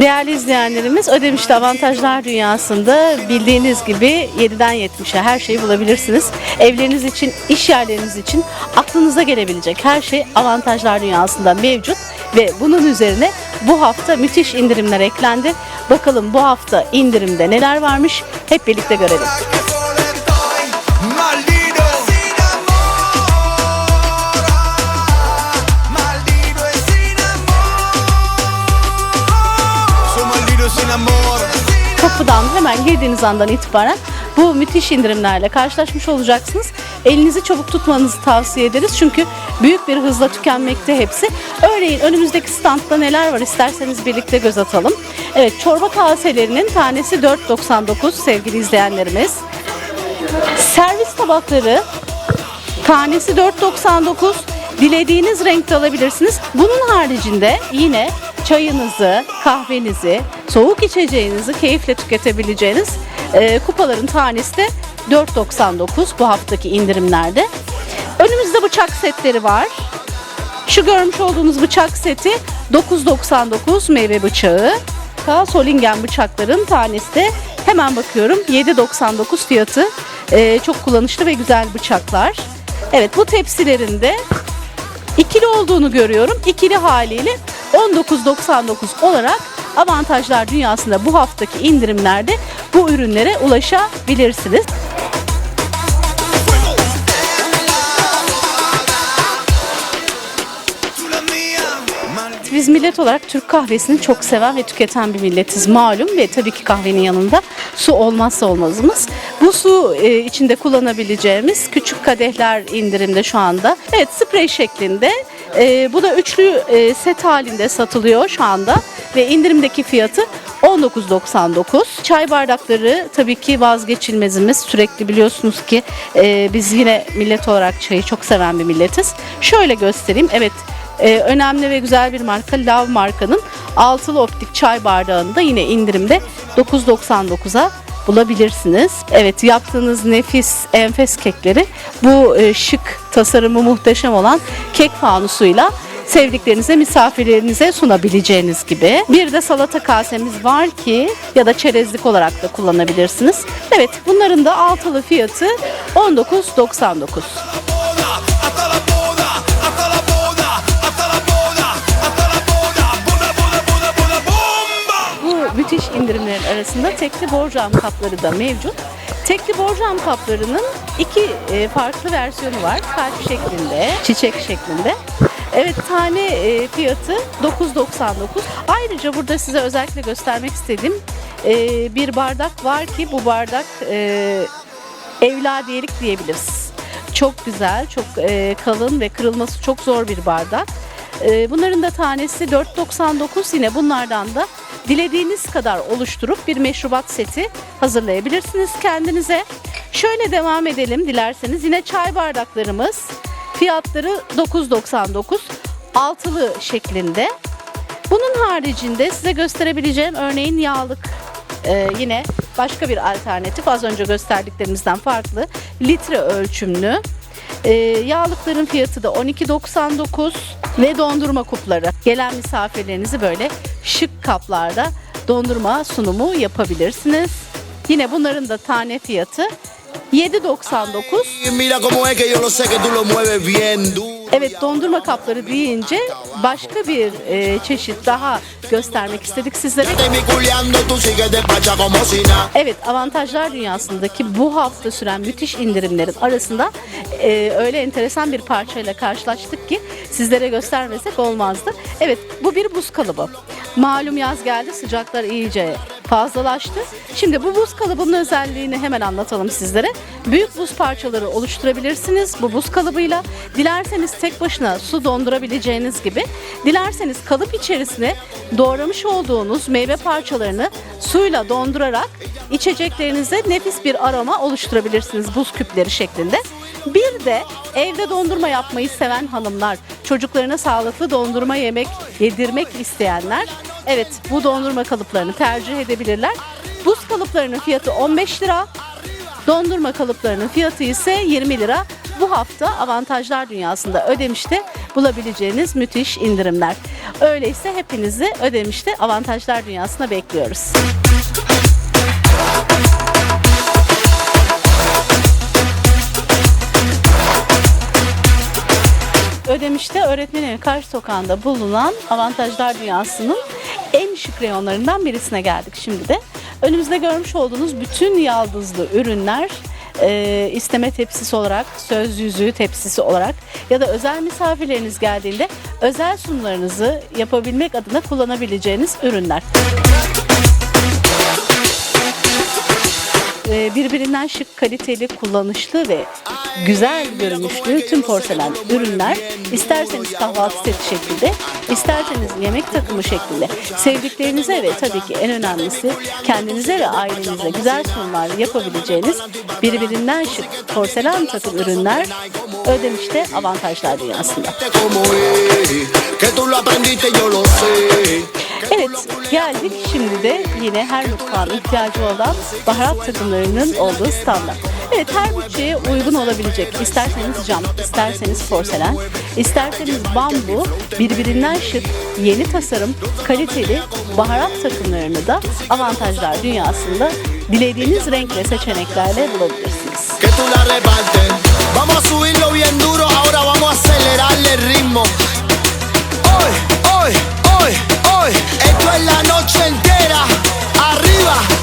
Değerli izleyenlerimiz Ödemiş'te Avantajlar Dünyası'nda bildiğiniz gibi 7'den 70'e her şeyi bulabilirsiniz. Evleriniz için, iş yerleriniz için aklınıza gelebilecek her şey Avantajlar Dünyası'nda mevcut ve bunun üzerine bu hafta müthiş indirimler eklendi. Bakalım bu hafta indirimde neler varmış hep birlikte görelim. Hemen girdiğiniz andan itibaren bu müthiş indirimlerle karşılaşmış olacaksınız. Elinizi çabuk tutmanızı tavsiye ederiz çünkü büyük bir hızla tükenmekte hepsi. Örneğin önümüzdeki standta neler var isterseniz birlikte göz atalım. Evet çorba kaselerinin tanesi 4.99 sevgili izleyenlerimiz. Servis tabakları Tanesi 4.99. Dilediğiniz renkte alabilirsiniz. Bunun haricinde yine çayınızı, kahvenizi, soğuk içeceğinizi keyifle tüketebileceğiniz e, kupaların tanesi de 4.99 bu haftaki indirimlerde. Önümüzde bıçak setleri var. Şu görmüş olduğunuz bıçak seti 9.99 meyve bıçağı. Ta Solingen bıçakların tanesi de hemen bakıyorum 7.99 fiyatı. Ee, çok kullanışlı ve güzel bıçaklar. Evet bu tepsilerinde ikili olduğunu görüyorum. İkili haliyle 19.99 olarak avantajlar dünyasında bu haftaki indirimlerde bu ürünlere ulaşabilirsiniz. Biz millet olarak Türk kahvesini çok seven ve tüketen bir milletiz malum ve tabii ki kahvenin yanında su olmazsa olmazımız. Bu su e, içinde kullanabileceğimiz küçük kadehler indirimde şu anda. Evet sprey şeklinde. E, bu da üçlü e, set halinde satılıyor şu anda ve indirimdeki fiyatı 19.99. Çay bardakları tabii ki vazgeçilmezimiz. Sürekli biliyorsunuz ki e, biz yine millet olarak çayı çok seven bir milletiz. Şöyle göstereyim. Evet ee, önemli ve güzel bir marka Lav markanın altılı optik çay bardağında yine indirimde 9.99'a bulabilirsiniz. Evet yaptığınız nefis enfes kekleri bu e, şık tasarımı muhteşem olan kek fanusuyla sevdiklerinize, misafirlerinize sunabileceğiniz gibi. Bir de salata kasemiz var ki ya da çerezlik olarak da kullanabilirsiniz. Evet bunların da altılı fiyatı 19.99. boda, hasta la boda, hasta la boda, hasta la boda, hasta la boda, boda, boda, boda, boda, bomba. Bu müthiş indirimlerin arasında tekli borcam kapları da mevcut. Tekli borcam kaplarının iki e, farklı versiyonu var. Kalp şeklinde, çiçek şeklinde. Evet tane e, fiyatı 9.99. Ayrıca burada size özellikle göstermek istediğim e, bir bardak var ki bu bardak e, evladiyelik diyebiliriz. Çok güzel, çok e, kalın ve kırılması çok zor bir bardak. E, bunların da tanesi 4.99 yine bunlardan da dilediğiniz kadar oluşturup bir meşrubat seti hazırlayabilirsiniz kendinize. Şöyle devam edelim dilerseniz yine çay bardaklarımız fiyatları 9.99 altılı şeklinde. Bunun haricinde size gösterebileceğim örneğin yağlık ee, yine başka bir alternatif az önce gösterdiklerimizden farklı litre ölçümlü Ee, yağlıkların fiyatı da 12.99 ve dondurma kupları gelen misafirlerinizi böyle şık kaplarda dondurma sunumu yapabilirsiniz. Yine bunların da tane fiyatı 7.99 Y Mira cómo es que yo lo sé que tú lo mueves bien duro. Evet dondurma kapları deyince başka bir e, çeşit daha göstermek istedik sizlere. Evet avantajlar dünyasındaki bu hafta süren müthiş indirimlerin arasında e, öyle enteresan bir parçayla karşılaştık ki sizlere göstermesek olmazdı. Evet bu bir buz kalıbı. Malum yaz geldi sıcaklar iyice fazlalaştı. Şimdi bu buz kalıbının özelliğini hemen anlatalım sizlere. Büyük buz parçaları oluşturabilirsiniz bu buz kalıbıyla. Dilerseniz tek başına su dondurabileceğiniz gibi. Dilerseniz kalıp içerisine doğramış olduğunuz meyve parçalarını suyla dondurarak içeceklerinize nefis bir aroma oluşturabilirsiniz buz küpleri şeklinde. Bir de evde dondurma yapmayı seven hanımlar, çocuklarına sağlıklı dondurma yemek yedirmek isteyenler evet bu dondurma kalıplarını tercih edebilirler. Buz kalıplarının fiyatı 15 lira, dondurma kalıplarının fiyatı ise 20 lira. bu hafta avantajlar dünyasında ödemişte bulabileceğiniz müthiş indirimler. Öyleyse hepinizi ödemişte avantajlar dünyasına bekliyoruz. Ödemiş'te öğretmen evi karşı sokağında bulunan Avantajlar Dünyası'nın en şık reyonlarından birisine geldik şimdi de. Önümüzde görmüş olduğunuz bütün yaldızlı ürünler e, isteme tepsisi olarak, söz yüzüğü tepsisi olarak ya da özel misafirleriniz geldiğinde özel sunumlarınızı yapabilmek adına kullanabileceğiniz ürünler. E, birbirinden şık, kaliteli, kullanışlı ve güzel görünüşlü tüm porselen ürünler isterseniz kahvaltı seti şeklinde, isterseniz yemek takımı şeklinde sevdiklerinize ve tabii ki en önemlisi kendinize ve ailenize güzel sunumlar yapabileceğiniz birbirinden şık porselen takım ürünler Ödemiş'te avantajlar dünyasında. Evet geldik şimdi de yine her mutfağın ihtiyacı olan baharat takımlarının olduğu standa. Evet her bütçeye uygun olabilecek isterseniz cam, isterseniz porselen, isterseniz bambu, birbirinden şık, yeni tasarım, kaliteli baharat takımlarını da avantajlar dünyasında dilediğiniz renk ve seçeneklerle bulabilirsiniz. Vamos a subirlo. Esto es la noche entera. Arriba.